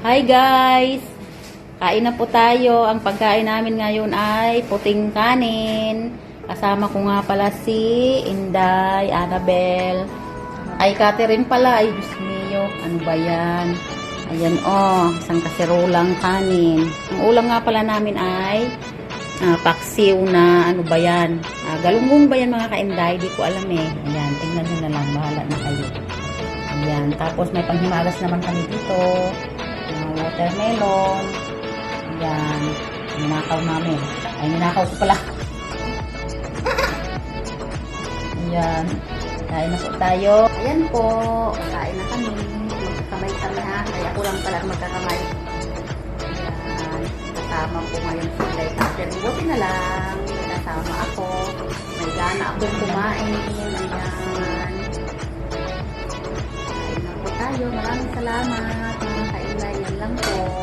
Hi guys! Kain na po tayo. Ang pagkain namin ngayon ay puting kanin. Kasama ko nga pala si Inday, Annabel. Ay, Catherine pala. Ay, Diyos mio. Ano ba yan? Ayan, oh. Isang kaserolang kanin. Ang ulam nga pala namin ay ah, paksiw na ano ba yan? Ah, galunggong ba yan mga ka-Inday? Di ko alam eh. Ayan, tingnan nyo na lang. Bahala na kayo. Ayan. Tapos may panghimagas naman kami dito. Watermelon. Ayan. Ninakaw namin. Ay, ninakaw ko pala. Ayan. Kain na po tayo. Ayan po. Kain na kami. Magkakamay kami ha. Kaya ako pala magkakamay. Ayan. Kasama ko ngayon si Day Catherine. Buti na lang. Kasama ako. May gana akong kumain. Ayan. Kain na po tayo. Maraming salamat. Mga kainay. Yan lang po.